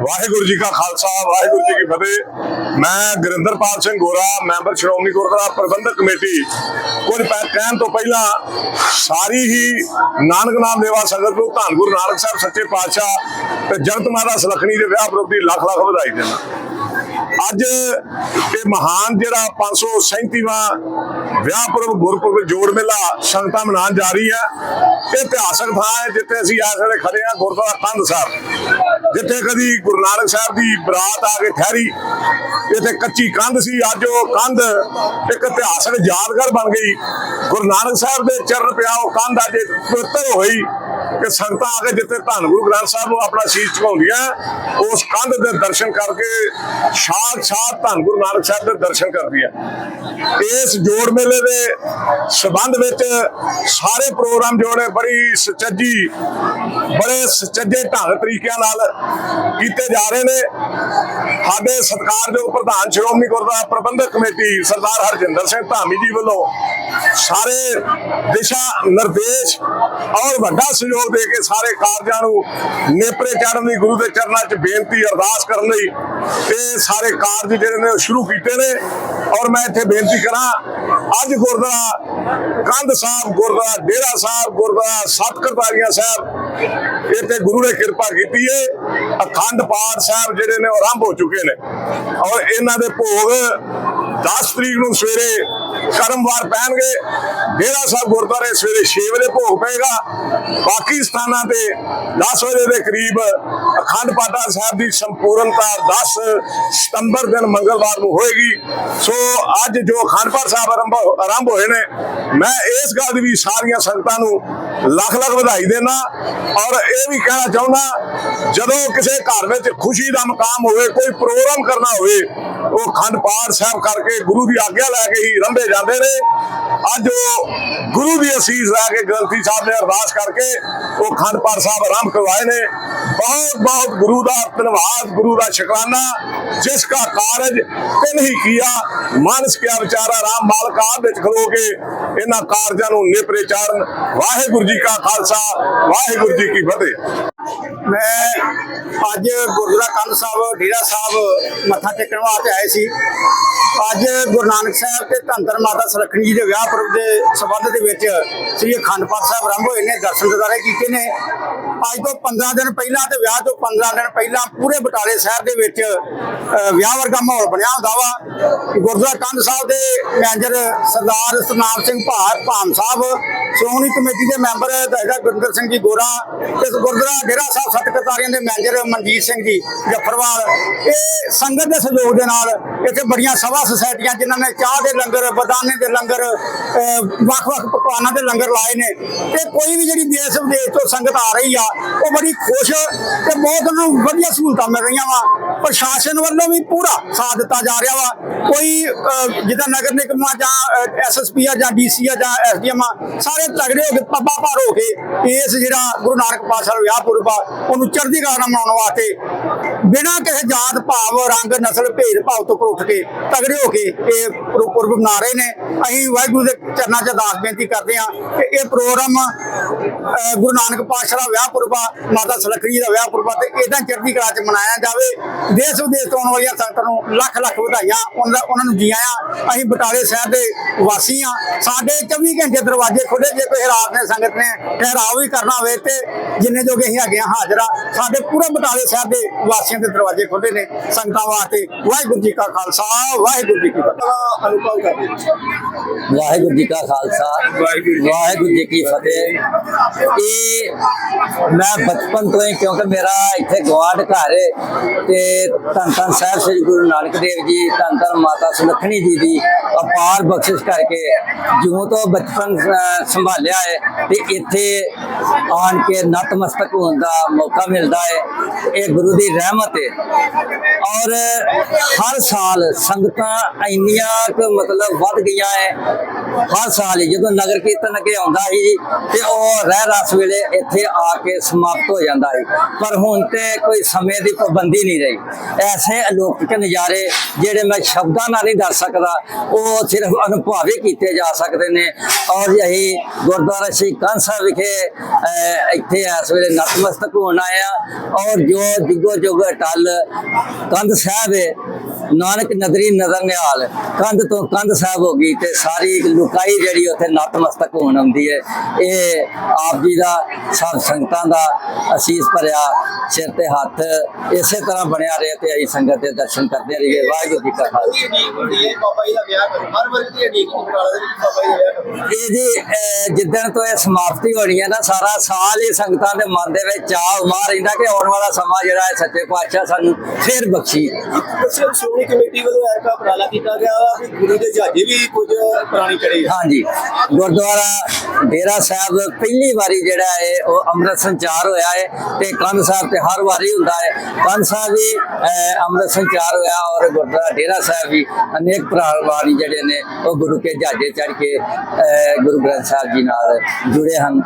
ਵਾਹਿਗੁਰੂ ਜੀ ਕਾ ਖਾਲਸਾ, ਵਾਹਿਗੁਰੂ ਜੀ ਕੀ ਫਤਿਹ। ਮੈਂ ਗੁਰਿੰਦਰਪਾਲ ਸਿੰਘ ਗੋਰਾ, ਮੈਂਬਰ ਸ਼੍ਰੋਮਣੀ ਗੁਰਦੁਆਰਾ ਪ੍ਰਬੰਧਕ ਕਮੇਟੀ। ਕੁਝ ਕਹਿਣ ਤੋਂ ਪਹਿਲਾਂ ਸਾਰੀ ਹੀ ਨਾਨਕ ਨਾਮ ਦੇਵਾ ਸੰਗਤ ਨੂੰ ਧੰਨ ਗੁਰੂ ਨਾਨਕ ਸਾਹਿਬ, ਸੱਚੇ ਪਾਤਸ਼ਾਹ ਤੇ ਜਗਤ ਮਾਤਾ ਸੁਲੱਖਣੀ ਦੇ ਵਿਆਹ ਪ੍ਰਤੀ ਲੱਖ ਲੱਖ ਵਧਾਈ ਦਿੰਦਾ ਅੱਜ ਇਹ ਮਹਾਨ ਜਿਹੜਾ 537ਵਾਂ ਵਿਆਹ ਪੁਰਬ, ਗੁਰਪੁਰਬ ਜੋੜ ਮੇਲਾ ਸੰਗਤਾਂ ਮਨਾਉਣ ਜਾ ਰਹੀ ਹੈ। ਇਹ ਇਤਿਹਾਸਕ ਥਾਂ ਹੈ ਜਿੱਥੇ ਅਸੀਂ ਇਸ ਵੇਲੇ ਖੜੇ ਹਾਂ ਗੁਰਦੁਆਰਾ ਕੰਧ ਸਾਹਿਬ। ਜਿੱਥੇ ਕਦੀ ਗੁਰੂ ਨਾਨਕ ਸਾਹਿਬ ਦੀ ਬਰਾਤ ਆ ਕੇ ਠਹਿਰੀ। ਇੱਥੇ ਕੱਚੀ ਕੰਧ ਸੀ, ਅੱਜ ਉਹ ਕੰਧ ਇੱਕ ਇਤਿਹਾਸਕ ਯਾਦਗਾਰ ਬਣ ਗਈ। ਗੁਰੂ ਨਾਨਕ ਸਾਹਿਬ ਦੇ ਚਰਨ ਪਿਆ, ਉਹ ਕੰਧ ਅੱਜ ਪਵਿੱਤਰ ਹੋਈ। ਕਿ ਸੰਗਤਾਂ ਆ ਕੇ ਜਿੱਥੇ ਧੰਨ ਗੁਰੂ ਗ੍ਰੰਥ ਸਾਹਿਬ ਨੂੰ ਆਪਣਾ ਸੀਸ ਝੁਕਾਉਂਦੀਆਂ, ਉਸ ਕੰਧ ਦੇ ਦਰਸ਼ਨ ਕਰਕੇ ਸਾਖਸ਼ਾਤ ਧੰਨ ਗੁਰੂ ਨਾਨਕ ਸਾਹਿਬ ਦੇ ਦਰਸ਼ਨ ਕਰਦੀ ਹੈ ਇਸ ਜੋੜ ਮੇਲੇ ਦੇ ਸਬੰਧ ਵਿੱਚ ਸਾਰੇ ਪ੍ਰੋਗਰਾਮ ਜੋੜੇ ਬੜੀ ਸੁਚੱਜੀ, ਬੜੇ ਸੁਚੱਜੇ ਢੰਗ ਤਰੀਕਿਆਂ ਨਾਲ ਕੀਤੇ ਜਾ ਰਹੇ ਨੇ। ਸਾਡੇ ਸਤਿਕਾਰਯੋਗ ਪ੍ਰਧਾਨ ਸ਼੍ਰੋਮਣੀ ਗੁਰਦੁਆਰਾ ਪ੍ਰਬੰਧਕ ਕਮੇਟੀ ਸਰਦਾਰ ਹਰਜਿੰਦਰ ਸਿੰਘ ਧਾਮੀ ਜੀ ਵੱਲੋਂ ਸਾਰੇ ਦਿਸ਼ਾ ਨਿਰਦੇਸ਼ ਔਰ ਵੱਡਾ ਸਹਿਯੋਗ ਦੇ ਕੇ ਸਾਰੇ ਕਾਰਜਾਂ ਨੂੰ ਨੇਪਰੇ ਚਾੜਨ ਦੀ ਗੁਰੂ ਦੇ ਚਰਨਾਂ 'ਚ ਬੇਨਤੀ ਅਰਦਾਸ ਕਰਨ ਲਈ ਇਹ ਸਾਰੇ ਕਾਰਜ ਜਿਹੜੇ ਨੇ ਸ਼ੁਰੂ ਕੀਤੇ ਨੇ। ਔਰ ਮੈਂ ਇੱਥੇ ਬੇਨਤੀ ਕਰਾਂ, ਅੱਜ ਗੁਰਦੁਆਰਾ ਕੰਧ ਸਾਹਿਬ, ਗੁਰਦੁਆਰਾ ਡੇਰਾ ਸਾਹਿਬ, ਗੁਰਦੁਆਰਾ ਸੱਤ ਕਰਤਾਰੀਆਂ ਸਾਹਿਬ, ਇੱਥੇ ਗੁਰੂ ਨੇ ਕਿਰਪਾ ਕੀਤੀ ਏ। ਅਖੰਡ ਪਾਠ ਸਾਹਿਬ ਜਿਹੜੇ ਨੇ ਉਹ ਆਰੰਭ ਹੋ ਚੁੱਕੇ ਨੇ। ਔਰ ਇਹਨਾਂ ਦੇ ਭੋਗ 10 ਤਰੀਕ ਨੂੰ ਸਵੇਰੇ ਕਰਮਵਾਰ ਪੈਣਗੇ। ਡੇਰਾ ਸਾਹਿਬ ਗੁਰਦੁਆਰੇ ਸਵੇਰੇ 6 ਵਜੇ ਭੋਗ ਪਏਗਾ। ਬਾਕੀ ਸਥਾਨਾਂ ਤੇ 10 ਵਜੇ ਦੇ ਕਰੀਬ ਅਖੰਡ ਪਾਠਾ ਸਾਹਿਬ ਦੀ ਸੰਪੂਰਨਤਾ 10 ਸਤੰਬਰ ਦਿਨ ਮੰਗਲਵਾਰ ਨੂੰ ਹੋਏਗੀ। ਸੋ ਅੱਜ ਜੋ ਅਖੰਡ ਪਾਠ ਸਾਹਿਬ ਆਰੰਭ ਆਰੰਭ ਹੋਏ ਨੇ, ਮੈਂ ਇਸ ਗੱਲ ਦੀ ਵੀ ਸਾਰੀਆਂ ਸੰਗਤਾਂ ਨੂੰ ਲੱਖ ਲੱਖ ਵਧਾਈ ਦੇਣਾ ਔਰ ਇਹ ਵੀ ਕਹਿਣਾ ਚਾਹੁੰਦਾ, ਜਦੋਂ ਕਿਸੇ ਘਰ ਵਿੱਚ ਖੁਸ਼ੀ ਦਾ ਮਕਾਮ ਹੋਵੇ, ਕੋਈ ਪ੍ਰੋਗਰਾਮ ਕਰਨਾ ਹੋਵੇ ਉਹ ਖੰਡ ਪਾਠ ਸਾਹਿਬ ਕਰਕੇ ਗੁਰੂ ਦੀ ਆਗਿਆ ਲੈ ਕੇ ਹੀ ਰੰਭੇ ਜਾਂਦੇ ਨੇ। ਅੱਜ ਉਹ ਗੁਰੂ ਦੀ ਅਸੀਸ ਲੈ ਕੇ ਗ੍ਰੰਥੀ ਸਾਹਿਬ ਨੇ ਅਰਦਾਸ ਕਰਕੇ ਉਹ ਅਖੰਡ ਪਾਠ ਸਾਹਿਬ ਆਰੰਭ ਕਰਵਾਏ ਨੇ। ਬਹੁਤ ਬਹੁਤ ਗੁਰੂ ਦਾ ਧੰਨਵਾਦ, ਗੁਰੂ ਦਾ ਸ਼ੁਕਰਾਨਾ, ਜਿਸ ਦਾ ਕਾਰਜ ਤਿਨ ਹੀ ਕੀਆ। ਮਾਨਸ ਕਿਆ ਵਿਚਾਰਾ ਰਾਮ ਮਾਲਕ ਆਪ ਵਿੱਚ ਖਲੋ ਕੇ ਇਹਨਾਂ ਕਾਰਜਾਂ ਨੂੰ ਨੇਪਰੇ ਚਾੜਨ ਵਾਹਿਗੁਰੂ ਜੀ ਕਾ ਖਾਲਸਾ, ਵਾਹਿਗੁਰੂ ਜੀ ਕੀ ਫਤਿਹ। ਮੈਂ ਅੱਜ ਗੁਰਦੁਆਰਾ ਕੰਧ ਸਾਹਿਬ, ਡੇਰਾ ਸਾਹਿਬ ਮੱਥਾ ਟੇਕਣ ਵਾਸਤੇ ਆਏ ਸੀ। ਅੱਜ ਗੁਰੂ ਨਾਨਕ ਸਾਹਿਬ ਤੇ ਧੰਤਰ ਮਾਤਾ ਸੁਲੱਖਣੀ ਜੀ ਦੇ ਵਿਆਹ ਪੁਰਬ ਦੇ ਸਬੰਧ ਦੇ ਵਿੱਚ ਸ੍ਰੀ ਅਖੰਡ ਪਾਠ ਸਾਹਿਬ ਆਰੰਭ ਹੋਏ ਨੇ, ਦਰਸ਼ਨ ਦਿਦਾਰੇ ਕੀਤੇ ਨੇ। ਅੱਜ ਤੋਂ 15 ਦਿਨ ਪਹਿਲਾਂ ਤੇ ਵਿਆਹ ਤੋਂ 15 ਦਿਨ ਪਹਿਲਾਂ ਪੂਰੇ ਬਟਾਲੇ ਸ਼ਹਿਰ ਦੇ ਵਿੱਚ ਵਿਆਹ ਵਰਗਾ ਮਾਹੌਲ ਬਣਿਆ ਹੁੰਦਾ ਵਾ। ਗੁਰਦੁਆਰਾ ਕੰਧ ਸਾਹਿਬ ਦੇ ਮੈਨੇਜਰ ਸਰਦਾਰ ਸਤਨਾਮ ਸਿੰਘ ਭਾਰ ਭਾਮ ਸਾਹਿਬ, ਸ਼੍ਰੋਮਣੀ ਕਮੇਟੀ ਦੇ ਮੈਂਬਰ ਦਾਇਰਾ ਗੁਰਿੰਦਰ ਸਿੰਘ ਜੀ ਗੋਰਾ ਤੇ ਗੁਰਦੁਆਰਾ ਡੇਰਾ ਸਾਹਿਬ ਸਤਕਰਤਾਰੀਆਂ ਦੇ ਮੈਨੇਜਰ ਮਨਜੀਤ ਸਿੰਘ ਜੀ ਜਫਰਵਾਲ। ਇਹ ਸੰਗਤ ਦੇ ਸਹਿਯੋਗ ਦੇ ਨਾਲ ਇੱਥੇ ਬੜੀਆਂ ਸਭਾ ਸੁਸਾਇਟੀਆਂ ਜਿਨ੍ਹਾਂ ਨੇ ਚਾਹ ਦੇ ਲੰਗਰ ਬਦਾਨੇ ਦੇ ਲੰਗਰ ਵੱਖ-ਵੱਖ ਪਕਵਾਨਾਂ ਦੇ ਲੰਗਰ ਲਾਏ ਨੇ। ਤੇ ਕੋਈ ਵੀ ਜਿਹੜੀ ਦੇਸ਼ ਵਿਦੇਸ਼ ਤੋਂ ਸੰਗਤ ਆ ਰਹੀ ਆ, ਉਹ ਬੜੀ ਖੁਸ਼ ਤੇ ਬਹੁਤ ਉਹਨਾਂ ਨੂੰ ਵਧੀਆ ਸਹੂਲਤਾਂ ਮਿਲ ਰਹੀਆਂ ਵਾ। ਪ੍ਰਸ਼ਾਸਨ ਵੱਲੋਂ ਵੀ ਪੂਰਾ ਸਾਥ ਦਿੱਤਾ ਜਾ ਰਿਹਾ ਵਾ। ਕੋਈ ਜਿੱਦਾਂ ਨਗਰ ਨਿਗਮ ਆ ਜਾਂ ਐਸਐਸਪੀ ਆ ਜਾਂ ਡੀ ਡੀਸੀ ਆ ਜਾਂ ਐਸਡੀਐਮ ਆ ਸਾਰੇ ਤਗੜੇ ਹੋ ਕੇ ਪੱਬਾ ਭਾਰ ਹੋ ਕੇ ਇਸ ਜਿਹੜਾ ਗੁਰੂ ਨਾਨਕ ਪਾਤਸ਼ਾਹ ਵਿਆਹ ਪੁਰਬ ਆ, ਉਹਨੂੰ ਚੜ੍ਹਦੀ ਕਲਾ ਨਾਲ ਮਨਾਉਣ ਵਾਸਤੇ ਬਿਨਾਂ ਕਿਸੇ ਜਾਤ ਭਾਵ, ਰੰਗ, ਨਸਲ ਭੇਦ ਭਾਵ ਤੋਂ ਉੱਠ ਕੇ ਤਗੜੇ ਹੋ ਕੇ ਇਹ ਪੁਰਬ ਮਨਾ ਰਹੇ ਨੇ। ਅਸੀਂ ਵਾਹਿਗੁਰੂ ਦੇ ਚਰਨਾਂ 'ਚ ਅਰਦਾਸ ਬੇਨਤੀ ਕਰਦੇ ਹਾਂ ਕਿ ਇਹ ਪ੍ਰੋਗਰਾਮ ਗੁਰੂ ਨਾਨਕ ਪਾਤਸ਼ਾਹ ਦਾ ਵਿਆਹ ਪੁਰਬ ਆ, ਮਾਤਾ ਸੁਲੱਖਣੀ ਦਾ ਵਿਆਹ ਪੁਰਬਾ ਆ ਤੇ ਇਦਾਂ ਚੜ੍ਹਦੀ ਕਲਾ 'ਚ ਮਨਾਇਆ ਜਾਵੇ। ਦੇਸ਼ ਵਿਦੇਸ਼ ਤੋਂ ਆਉਣ ਵਾਲੀਆਂ ਸੰਗਤਾਂ ਨੂੰ ਲੱਖ ਲੱਖ ਵਧਾਈਆਂ ਉਹਨਾਂ ਦਾ- ਉਹਨਾਂ ਨੂੰ ਜੀ ਆਇਆਂ ਅਸੀਂ ਬਟਾਲੇ ਸ਼ਹਿਰ ਦੇ ਵਾਸੀ ਆ ਸਾਡੇ 24 ਘੰਟੇ ਦਰਵਾਜ਼ੇ ਖੁੱਲੇ ਜੇ ਕੋਈ ਰਾਤ ਨੇ ਸੰਗਤ ਨੇ, ਠਹਿਰਾਓ ਵੀ ਕਰਨਾ ਹੋਵੇ ਤੇ ਜਿੰਨੇ ਜੋਗੇ ਅਸੀਂ ਹੈਗੇ ਆ ਹਾਜ਼ਰਾ ਸਾਡੇ ਪੂਰੇ ਬਟਾਲੇ ਸ਼ਹਿਰ ਦੇ ਵਾਸੀ ਵਾਸੀਆਂ ਦੇ ਦਰਵਾਜ਼ੇ ਖੁੱਲੇ ਨੇ ਸੰਗਤਾਂ ਵਾਸਤੇ। ਵਾਹਿਗੁਰੂ ਜੀ ਕਾ ਖਾਲਸਾ ਵਾਹਿਗੁਰੂ ਜੀ ਕੀ ਫਤਿਹ। ਅਨੁਭਵ ਕਰਦੇ ਵਾਹਿਗੁਰੂ ਜੀ ਕਾ ਖਾਲਸਾ ਵਾਹਿਗੁਰੂ ਜੀ ਕੀ ਫਤਿਹ। ਇਹ ਮੈਂ ਬਚਪਨ ਤੋਂ ਹੀ ਕਿਉਂਕਿ ਮੇਰਾ ਇੱਥੇ ਗਵਾਂਢ ਘਰ ਹੈ ਤੇ ਧੰਨ ਧੰਨ ਸਾਹਿਬ ਸ੍ਰੀ ਗੁਰੂ ਨਾਨਕ ਦੇਵ ਜੀ ਧੰਨ ਧੰਨ ਮਾਤਾ ਸੁਲੱਖਣੀ ਜੀ ਦੀ ਅਪਾਰ ਬਖਸ਼ਿਸ਼ ਕਰਕੇ ਜਿਉਂ ਤੋਂ ਬਚਪਨ ਸੰਭਾਲਿਆ ਹੈ ਤੇ ਇੱਥੇ ਆਣ ਕੇ ਨਤਮਸਤਕ ਹੋਣ ਦਾ ਮੌਕਾ ਮਿਲਦਾ ਹੈ। ਇਹ ਗੁਰੂ ਦੀ ਰਹਿਮਤ ਹੈ ਔਰ ਹਰ ਸਾਲ ਸੰਗਤਾਂ ਇੰਨੀਆਂ ਕੁ ਮਤਲਬ ਵੱਧ ਗਈਆਂ ਹੈ ਹਰ ਸਾਲ ਹੀ ਜਦੋਂ ਨਗਰ ਕੀਰਤਨ ਅੱਗੇ ਆਉਂਦਾ ਸੀ ਤੇ ਉਹ ਰਹਿ ਰਸ ਵੇਲੇ ਇੱਥੇ ਆ ਕੇ ਸਮਾਪਤ ਹੋ ਜਾਂਦਾ ਸੀ। ਪਰ ਹੁਣ ਤੇ ਕੋਈ ਸਮੇਂ ਦੀ ਪਾਬੰਦੀ ਨਹੀਂ ਰਹੀ। ਐਸੇ ਅਲੌਕਿਕ ਨਜ਼ਾਰੇ ਜਿਹੜੇ ਮੈਂ ਸ਼ਬਦਾਂ ਨਾਲ ਨਹੀਂ ਦੱਸ ਸਕਦਾ, ਉਹ ਸਿਰਫ ਅਨੁਭਵੀ ਕੀਤੇ ਜਾ ਸਕਦੇ ਨੇ। ਔਰ ਯਹੀ ਗੁਰਦੁਆਰਾ ਸ਼੍ਰੀ ਕੰਨ ਸਾਹਿਬ ਵਿਖੇ ਇੱਥੇ ਇਸ ਵੇਲੇ ਨਤਮਸਤਕ ਹੋਣ ਆਇਆ ਔਰ ਜੋ ਜੁਗੋ ਜੁਗ ਅਟਲ ਕੰਧ ਸਾਹਿਬ ਹੈ ਨਾਨਕ ਨਦਰੀ ਨਜ਼ਰ ਨਿਹਾਲ। ਕੰਧ ਤੋਂ ਕੰਧ ਸਾਹਿਬ ਹੋ ਗਈ ਤੇ ਸਾਰੀ ਲੁਕਾਈ ਜਿਹੜੀ ਉੱਥੇ ਨਤਮਸਤਕ ਹੋਣ ਆਉਂਦੀ ਹੈ। ਇਹ ਆਪ ਜੀ ਦਾ ਸਭ ਸੰਗਤਾਂ ਦਾ ਅਸੀਸ ਭਰਿਆ ਸਿਰ ਤੇ ਹੱਥ ਇਸੇ ਤਰ੍ਹਾਂ ਬਣਿਆ ਰਹੇ ਤੇ ਅਸੀਂ ਸੰਗਤ ਦੇ ਦਰਸ਼ਨ ਕਰਦੇ ਰਹੀਏ। ਵਾਹਿਗੁਰੂ ਜੀ ਕਾ ਖਾਲਸਾ। ਬਾਬਾ ਜੀ ਦਾ ਵਿਆਹ ਕਰੋ ਹਰ ਵਾਰੀ ਦੀ ਅਡੀਕ ਬਟਾਲਾ ਦੇ ਵਿੱਚ ਬਾਬਾ ਜੀ ਦਾ ਵਿਆਹ ਕਰੋ ਇਹ ਜੀ ਜਿੱਦਣ ਤੋਂ ਇਹ ਸਮਾਪਤੀ ਹੋਣੀ ਹੈ ਨਾ, ਸਾਰਾ ਸਾਲ ਹੀ ਸੰਗਤਾਂ ਦੇ ਮਨ ਦੇ ਵਿੱਚ ਚਾਹ ਉਮਾ ਰਹਿੰਦਾ ਕਿ ਆਉਣ ਵਾਲਾ ਸਮਾਂ ਜਿਹੜਾ ਹੈ ਸੱਚੇ ਪਾਤਸ਼ਾਹ ਸਾਨੂੰ ਫੇਰ ਬਖਸ਼ੀ ਸ਼੍ਰੋਮਣੀ ਕਮੇਟੀ ਵੱਲੋਂ ਐਸਾ ਉਪਰਾਲਾ ਕੀਤਾ ਗਿਆ ਵੀ। ਗੁਰੂ ਦੇ ਜਹਾਜ਼ੇ ਵੀ ਕੁਝ ਪੁਰਾਣੀ ਕਰੇ ਹਾਂਜੀ। ਗੁਰਦੁਆਰਾ ਡੇਰਾ ਸਾਹਿਬ ਪਹਿਲੀ ਵਾਰੀ ਜਿਹੜਾ ਹੈ ਉਹ ਅੰਮ੍ਰਿਤ ਸੰਚਾਰ ਹੋਇਆ ਹੈ ਤੇ ਕੰਨ ਸਾਹਿਬ ਤੇ ਹਰ ਵਾਰੀ ਹੁੰਦਾ ਹੈ। ਕੰਨ ਸਾਹਿਬ ਵੀ ਅਹ, ਅੰਮ੍ਰਿਤ ਸੰਚਾਰ ਹੋਇਆ ਔਰ ਗੁਰਦੁਆਰਾ ਡੇਰਾ ਸਾਹਿਬ ਵੀ ਅਨੇਕ ਵਾਰੀ ਜਿਹੜੇ ਨੇ ਉਹ ਗੁਰੂ ਕੇ ਜਹਾਜ਼ੇ ਚੜ ਕੇ ਅਹ, ਗੁਰੂ ਗ੍ਰੰਥ ਸਾਹਿਬ ਜੀ ਨਾਲ ਜੁੜੇ ਹਨ।